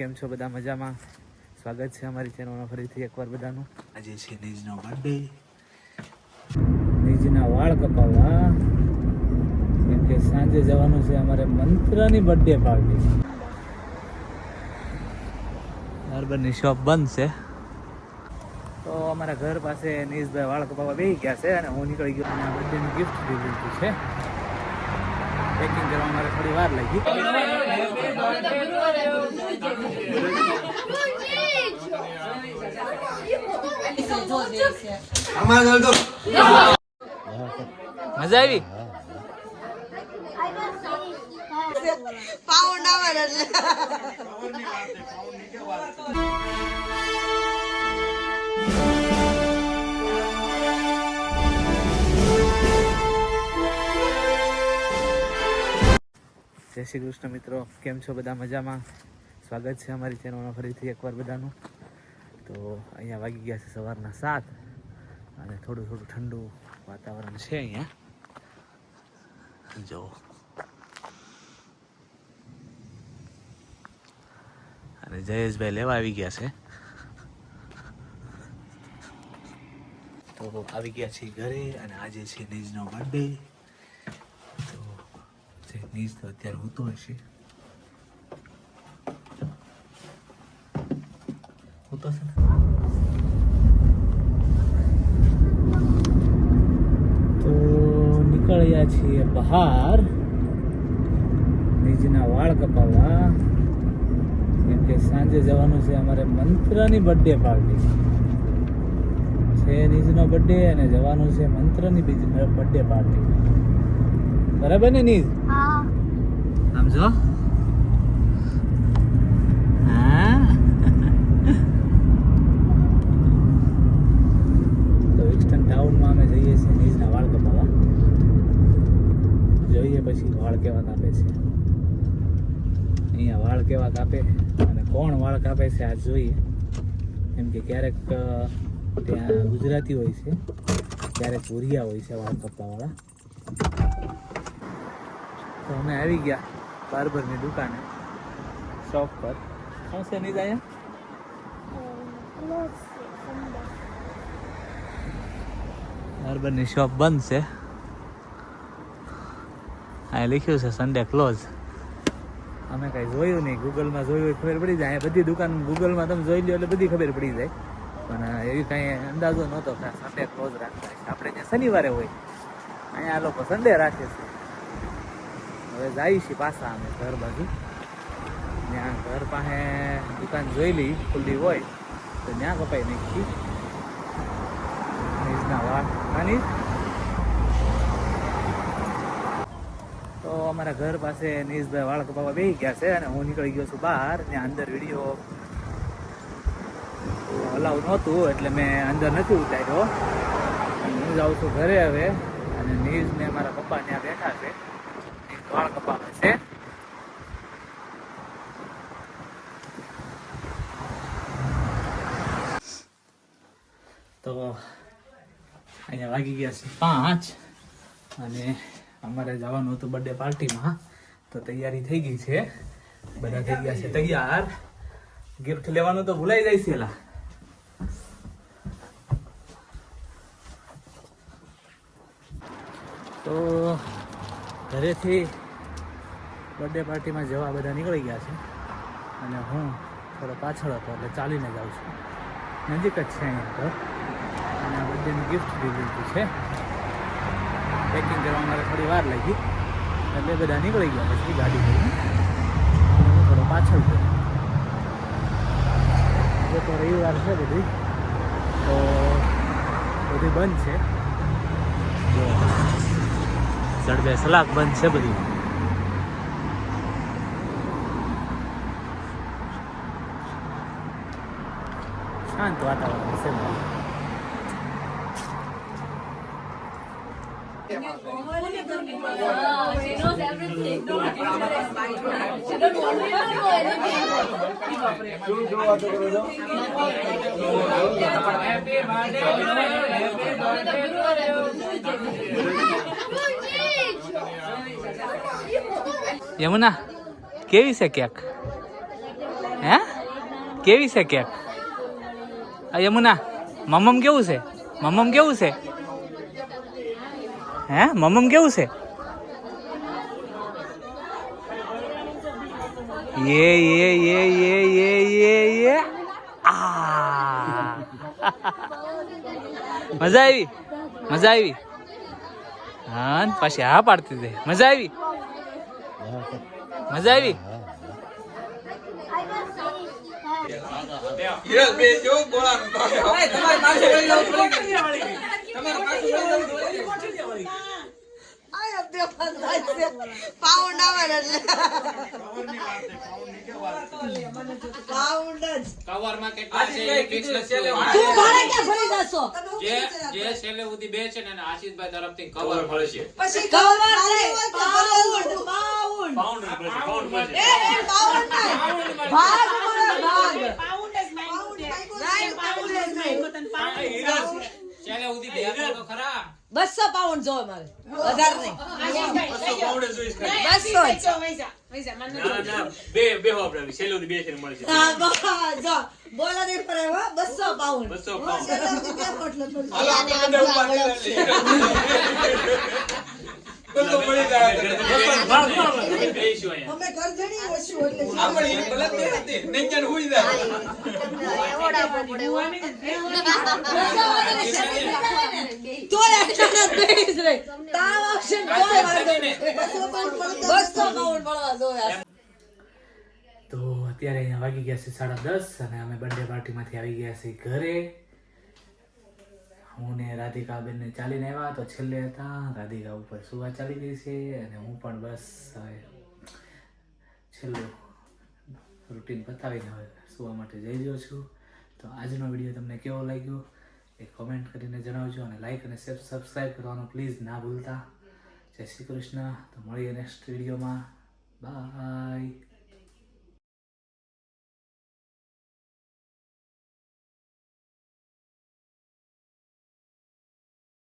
કેમ છો બધા મજામાં? સ્વાગત છે અમારી ચેનલમાં ફરીથી એકવાર બધાનું. આજે છે નિજનો બર્થડે નિજના વાળ કપાવવા. કેમ કે સાંજે જવાનું છે અમારે મંત્રની બર્થડે પાર્ટી બાર્બરની શોપ બંધ છે. તો અમારા ઘર પાસે નીશભાઈ વાળ કપાવવા બેસી ગયા છે અને હું નીકળી ગયો અને બર્થડેની ગિફ્ટ લીધી છે. પેકિંગ કરવા મારે થોડી વાર લાગી. મજા આવી? પાઉન્ડ આવે એટલે જય શ્રી કૃષ્ણ મિત્રો. કેમ છો બધા? મજામાં? સ્વાગત છે અમારી ચેનલમાં ફરીથી એકવાર બધાનું. તો અહીંયા વાગી ગયા છે સવારના સાત. અને થોડું થોડું ઠંડુ વાતાવરણ છે અહીંયા. જો. અને જયેશભાઈ લેવા આવી ગયા છે. તો આવી ગયા છીએ ઘરે અને આજે છે નિજનો બર્થડે નીજ તો અત્યારે હોતો હશે. હોતો હશે? તો નીકળ્યા છીએ બહાર. નીજના વાળ કપાવવા. કેમ કે સાંજે જવાનું છે અમારે મંત્રની બર્થડે પાર્ટી છે નીજનો બર્થડે અને જવાનું છે મંત્રની બીજી બર્થડે પાર્ટી બરાબર ને નીજ હા. સમજો હા તો વિક્સટન ટાઉનમાં અમે જઈએ છીએ નીચના વાળ કપાવા. જોઈએ પછી વાળ કેવા કાપે છે. અહીંયા વાળ કેવા કાપે અને કોણ વાળ કાપે છે આ જોઈએ. કેમ કે ક્યારેક ત્યાં ગુજરાતી હોય છે, ક્યારેક ભૂરિયા હોય છે વાળ કપાવાળા. તો અમે આવી ગયા. બાર્બરની દુકાને. શોપ પર. શું છે નીજ અહીંયા બાર્બરની શોપ બંધ છે. આ લખ્યું છે સન્ડે ક્લોઝ અમે કાંઈ જોયું નહીં ગૂગલમાં જોયું ખબર પડી જાય. બધી દુકાન ગૂગલમાં તમે જોઈ લો એટલે બધી ખબર પડી જાય. પણ એવી કાંઈ અંદાજો નહોતો કે સન્ડે ક્લોઝ રાખતા આપણે ત્યાં શનિવારે હોય, અહીંયા આ લોકો સન્ડે રાખે છે. હવે જાય છે પાછા અમે ઘર બાજુ. ત્યાં ઘર પાસે દુકાન જોઈ લઈ, ખુલ્લી હોય, તો ત્યાં કપાઈ નાખી નીજના વાળ તો અમારા ઘર પાસે નીશભાઈ વાળ કપાવા બેસી ગયા છે અને હું નીકળી ગયો છું બહાર. ત્યાં અંદર વીડિયો અલાઉ નહોતું, એટલે મેં અંદર નથી ઉતાર્યો. હું જાઉં છું ઘરે હવે. અને નીઝ ને મારા પપ્પા ત્યાં બેઠા છે નીજ વાળ કપાવે છે તો અહીંયા વાગી ગયા છે પાંચ અને અમારે જવાનું હતું બર્થડે પાર્ટીમાં તો તૈયારી થઈ ગઈ છે. બધા થઈ ગયા છે તૈયાર. ગિફ્ટ લેવાનું તો ભૂલાઈ જાય છે તો ઘરેથી બર્થડે પાર્ટીમાં જવા બધા નીકળી ગયા છે. અને હું થોડો પાછળ હતો એટલે ચાલીને જાઉં છું. નજીક જ છે અહીંયા આ બર્થડેની ગિફ્ટ લીધી છે. પેકિંગ કરવા મારે થોડી વાર લાગી. એટલે બધા નીકળી ગયા પછી ગાડી લઈને. હું થોડો પાછળ ગયો. તો રવિવાર છે બધી. તો બધી બંધ છે. જો જડબે સલાક બંધ છે બધી. શાંત વાતાવરણ છે યમુના, કેવી છે કેક? હે? કેવી છે કેક? યમુના મમ્મમ કેવું છે? મમ્મમ કેવું છે? હે? મમમ કેવું છે? યે યે યે યે યે યે યે આ. મજા આવી? મજા આવી? હા પાછી હા પાડતી હતી. મજા આવી? મજા આવી? આ બે બંધાય છે. પાઉન્ડ આવે ને એટલે. પાઉન્ડ જ. કવરમાં કેટલા છે ફિક્સ નથી તું ભાડે ક્યાં ફરી જશો? જે જે છેલ્લે સુધી બે છે ને આશીષભાઈ તરફથી કવર મળશે પછી કવર પાઉન્ડ પાઉન્ડ પાઉન્ડ એ એ પાઉન્ડ નહીં ભાગ મળે ભાગ. છેલ્લે સુધી બે તો ખરા પાઉન્ડ જોવે મારે વધારે નહીં બસો હા બા, જો નહીં પડે હો બસો પાઉન્ડ જોવે મારે. વધારે ઘર બસો એટલે તોય અચાનક બેસ નહીં. બસો પાઉન્ડ. જોઈએ તો અત્યારે અહીંયા વાગી ગયા છે સાડા દસ અને અમે બર્થડે પાર્ટીમાંથી આવી ગયા છીએ ઘરે. હું ને રાધિકા બેનને ચાલીને આવ્યા તો છેલ્લે હતા. રાધિકા ઉપર સુવા ચાલી ગઈ છે અને હું પણ બસ હવે છેલ્લું રૂટીન પતાવીને હવે સુવા માટે જઈ રહ્યો છું. તો આજનો વીડિયો તમને કેવો લાગ્યો એ કોમેન્ટ કરીને જણાવજો અને લાઇક અને સબસ્ક્રાઈબ કરવાનું પ્લીઝ ના ભૂલતા. જય શ્રી કૃષ્ણ. તો મળીએ નેક્સ્ટ વિડીયોમાં. બાય